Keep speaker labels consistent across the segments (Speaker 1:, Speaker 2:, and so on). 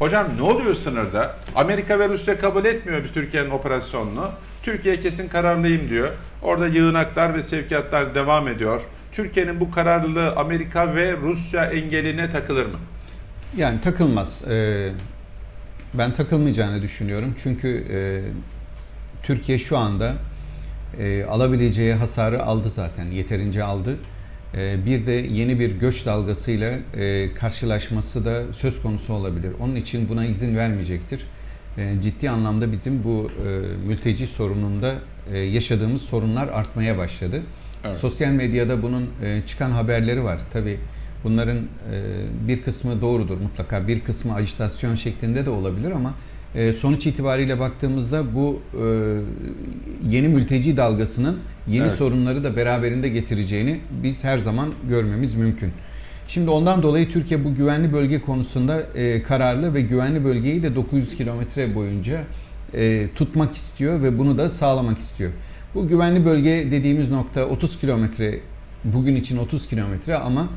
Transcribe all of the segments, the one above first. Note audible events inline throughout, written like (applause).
Speaker 1: Hocam ne oluyor sınırda? Amerika ve Rusya kabul etmiyor bir Türkiye'nin operasyonunu. Türkiye kesin kararlıyım diyor. Orada yığınaklar ve sevkiyatlar devam ediyor. Türkiye'nin bu kararlılığı Amerika ve Rusya engeline takılır mı?
Speaker 2: Yani takılmaz. Ee, ben takılmayacağını düşünüyorum. Çünkü e, Türkiye şu anda e, alabileceği hasarı aldı zaten. Yeterince aldı. E, bir de yeni bir göç dalgasıyla e, karşılaşması da söz konusu olabilir. Onun için buna izin vermeyecektir. E, ciddi anlamda bizim bu e, mülteci sorununda e, yaşadığımız sorunlar artmaya başladı.
Speaker 1: Evet.
Speaker 2: Sosyal medyada bunun çıkan haberleri var. Tabii bunların bir kısmı doğrudur mutlaka, bir kısmı ajitasyon şeklinde de olabilir ama sonuç itibariyle baktığımızda bu e, yeni mülteci dalgasının yeni
Speaker 1: Evet.
Speaker 2: sorunları da beraberinde getireceğini biz her zaman görmemiz mümkün. Şimdi ondan dolayı Türkiye bu güvenli bölge konusunda e, kararlı ve güvenli bölgeyi de 900 kilometre boyunca e, tutmak istiyor ve bunu da sağlamak istiyor. Bu güvenli bölge dediğimiz nokta 30 kilometre, bugün için 30 kilometre ama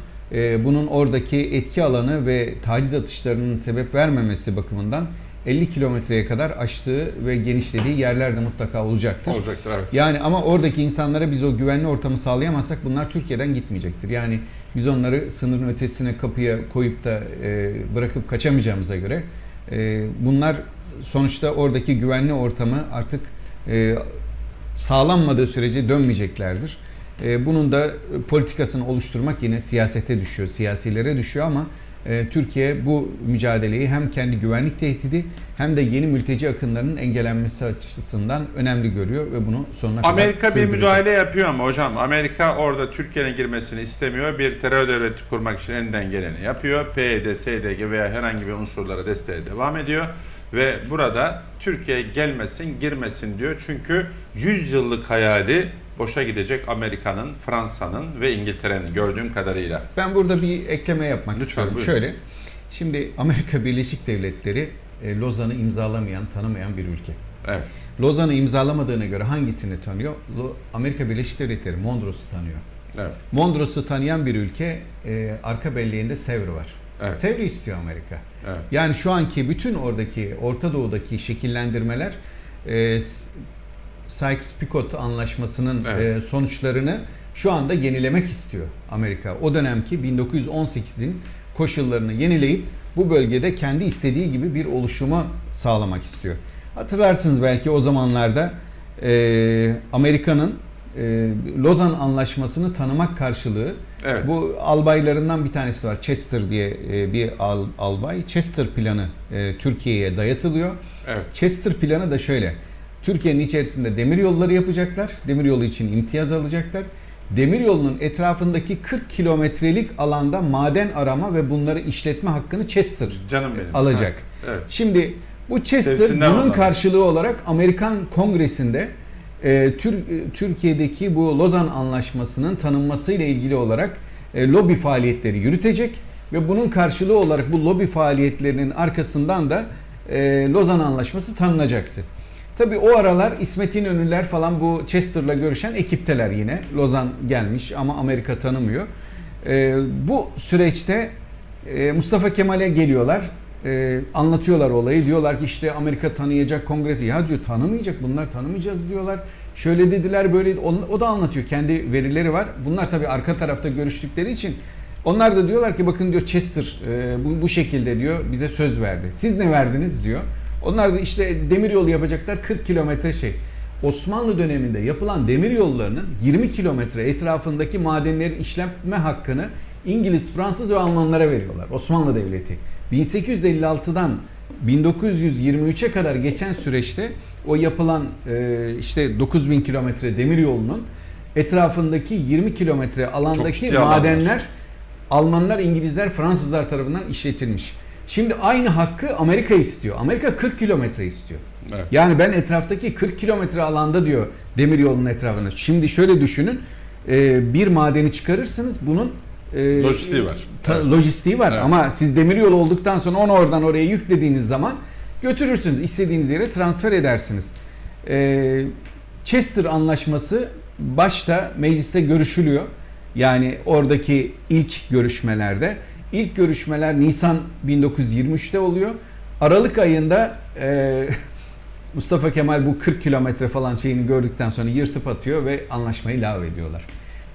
Speaker 2: bunun oradaki etki alanı ve taciz atışlarının sebep vermemesi bakımından 50 kilometreye kadar açtığı ve genişlediği yerler de mutlaka olacaktır.
Speaker 1: Olacaktır evet.
Speaker 2: Yani ama oradaki insanlara biz o güvenli ortamı sağlayamazsak bunlar Türkiye'den gitmeyecektir. Yani biz onları sınırın ötesine kapıya koyup da e, bırakıp kaçamayacağımıza göre e, bunlar sonuçta oradaki güvenli ortamı artık e, sağlanmadığı sürece dönmeyeceklerdir. E, bunun da politikasını oluşturmak yine siyasete düşüyor, siyasilere düşüyor ama Türkiye bu mücadeleyi hem kendi güvenlik tehdidi hem de yeni mülteci akınlarının engellenmesi açısından önemli görüyor ve bunu sonuna kadar
Speaker 1: Amerika bir müdahale yapıyor ama hocam Amerika orada Türkiye'nin girmesini istemiyor. Bir terör devleti kurmak için elinden geleni yapıyor. PYD, SDG veya herhangi bir unsurlara desteğe devam ediyor. Ve burada Türkiye gelmesin, girmesin diyor. Çünkü 100 yıllık hayali boşa gidecek Amerika'nın, Fransa'nın ve İngiltere'nin gördüğüm kadarıyla.
Speaker 2: Ben burada bir ekleme yapmak
Speaker 1: Lütfen,
Speaker 2: istiyorum.
Speaker 1: buyurun.
Speaker 2: Şöyle, şimdi Amerika Birleşik Devletleri e, Lozan'ı imzalamayan, tanımayan bir ülke.
Speaker 1: Evet.
Speaker 2: Lozan'ı imzalamadığına göre hangisini tanıyor? Amerika Birleşik Devletleri Mondros'u tanıyor.
Speaker 1: Evet.
Speaker 2: Mondros'u tanıyan bir ülke e, arka belleğinde Sevr var.
Speaker 1: Evet.
Speaker 2: Sevr'i istiyor Amerika.
Speaker 1: Evet.
Speaker 2: Yani şu anki bütün oradaki Orta Doğu'daki şekillendirmeler e, Sykes-Picot anlaşmasının
Speaker 1: Evet.
Speaker 2: e, sonuçlarını şu anda yenilemek istiyor Amerika. O dönemki 1918'in koşullarını yenileyip bu bölgede kendi istediği gibi bir oluşuma sağlamak istiyor. Hatırlarsınız belki o zamanlarda e, Amerika'nın e, Lozan Anlaşması'nı tanımak karşılığı
Speaker 1: Evet.
Speaker 2: bu albaylarından bir tanesi var. Chester diye e, bir al- albay. Chester planı e, Türkiye'ye dayatılıyor.
Speaker 1: Evet.
Speaker 2: Chester planı da şöyle. Türkiye'nin içerisinde demir yolları yapacaklar. Demir yolu için imtiyaz alacaklar. Demir yolunun etrafındaki 40 kilometrelik alanda maden arama ve bunları işletme hakkını Chester
Speaker 1: Canım benim.
Speaker 2: alacak.
Speaker 1: Ha, Evet.
Speaker 2: Şimdi bu Chester
Speaker 1: Sevsinler
Speaker 2: bunun karşılığı olarak Amerikan Kongresi'nde e, Tür- e, Türkiye'deki bu Lozan Anlaşması'nın tanınmasıyla ilgili olarak e, lobi faaliyetleri yürütecek ve bunun karşılığı olarak bu lobi faaliyetlerinin arkasından da e, Lozan Anlaşması tanınacaktı. Tabii o aralar İsmet İnönüler falan bu Chester'la görüşen ekipteler yine. Lozan gelmiş ama Amerika tanımıyor. E, bu süreçte e, Mustafa Kemal'e geliyorlar. E, anlatıyorlar olayı. Diyorlar ki işte Amerika tanıyacak kongre. Ya diyor tanımayacak bunlar tanımayacağız diyorlar. Şöyle dediler böyle o, o da anlatıyor. Kendi verileri var. Bunlar tabii arka tarafta görüştükleri için onlar da diyorlar ki bakın diyor Chester e, bu, bu şekilde diyor bize söz verdi. Siz ne verdiniz diyor. Onlar da işte demir yolu yapacaklar 40 kilometre şey. Osmanlı döneminde yapılan demir yollarının 20 kilometre etrafındaki madenlerin işletme hakkını İngiliz, Fransız ve Almanlara veriyorlar. Osmanlı Devleti. 1856'dan 1923'e kadar geçen süreçte o yapılan e, işte 9000 kilometre demir yolunun etrafındaki 20 kilometre alandaki madenler Almanlar, İngilizler, Fransızlar tarafından işletilmiş. Şimdi aynı hakkı Amerika istiyor. Amerika 40 kilometre istiyor.
Speaker 1: Evet.
Speaker 2: Yani ben etraftaki 40 kilometre alanda diyor demir yolunun etrafında. Şimdi şöyle düşünün. e, bir madeni çıkarırsınız bunun e,
Speaker 1: Lojistiği var.
Speaker 2: ta-
Speaker 1: Evet.
Speaker 2: lojistiği var
Speaker 1: Evet.
Speaker 2: ama siz demir yolu olduktan sonra onu oradan oraya yüklediğiniz zaman götürürsünüz. istediğiniz yere transfer edersiniz. E, Chester anlaşması başta mecliste görüşülüyor. Yani oradaki ilk görüşmelerde. İlk görüşmeler Nisan 1923'te oluyor. Aralık ayında e, (laughs) Mustafa Kemal bu 40 kilometre falan şeyini gördükten sonra yırtıp atıyor ve anlaşmayı lağvediyorlar.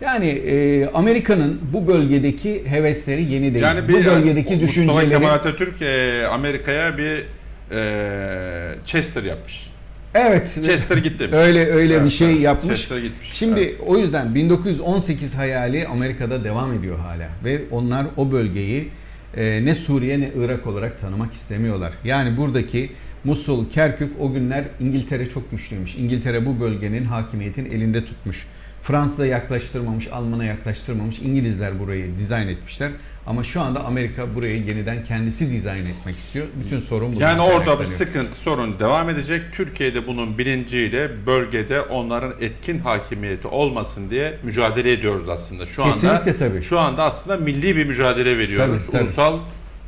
Speaker 2: Yani e, Amerika'nın bu bölgedeki hevesleri yeni değil.
Speaker 1: Yani
Speaker 2: bu
Speaker 1: bir
Speaker 2: bölgedeki
Speaker 1: Mustafa
Speaker 2: düşünceleri
Speaker 1: Kemal Atatürk e, Amerika'ya bir e, Chester yapmış.
Speaker 2: Evet.
Speaker 1: Chester gitti.
Speaker 2: Öyle öyle bir
Speaker 1: Evet,
Speaker 2: şey
Speaker 1: evet.
Speaker 2: yapmış.
Speaker 1: Chester gitmiş.
Speaker 2: Şimdi
Speaker 1: Evet.
Speaker 2: o yüzden 1918 hayali Amerika'da devam ediyor hala ve onlar o bölgeyi e, ne Suriye ne Irak olarak tanımak istemiyorlar. Yani buradaki Musul, Kerkük o günler İngiltere çok güçlüymüş. İngiltere bu bölgenin hakimiyetini elinde tutmuş. Fransa yaklaştırmamış, Alman'a yaklaştırmamış. İngilizler burayı dizayn etmişler. Ama şu anda Amerika burayı yeniden kendisi dizayn etmek istiyor. Bütün sorun bundan
Speaker 1: Yani orada bir sıkıntı, sorun devam edecek. Türkiye'de bunun bilinciyle bölgede onların etkin hakimiyeti olmasın diye mücadele ediyoruz aslında. Şu anda
Speaker 2: Kesinlikle tabii.
Speaker 1: Şu anda aslında milli bir mücadele veriyoruz.
Speaker 2: Tabii, tabii.
Speaker 1: Ulusal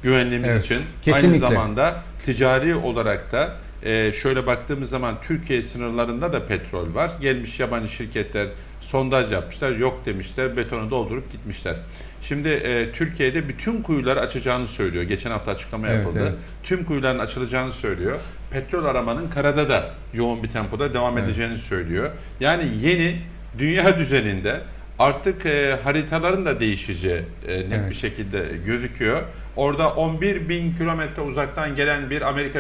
Speaker 1: güvenliğimiz
Speaker 2: Evet,
Speaker 1: için. Aynı
Speaker 2: kesinlikle.
Speaker 1: zamanda ticari olarak da e, şöyle baktığımız zaman Türkiye sınırlarında da petrol var. Gelmiş yabancı şirketler sondaj yapmışlar. Yok demişler. Betonu doldurup gitmişler. Şimdi e, Türkiye'de bütün kuyuları açacağını söylüyor. Geçen hafta açıklama
Speaker 2: Evet,
Speaker 1: yapıldı.
Speaker 2: evet.
Speaker 1: Tüm kuyuların açılacağını söylüyor. Petrol aramanın karada da yoğun bir tempoda devam
Speaker 2: Evet.
Speaker 1: edeceğini söylüyor. Yani yeni dünya (laughs) düzeninde artık e, haritaların da değişeceği e, net
Speaker 2: Evet.
Speaker 1: bir şekilde gözüküyor. Orada 11 bin kilometre uzaktan gelen bir Amerika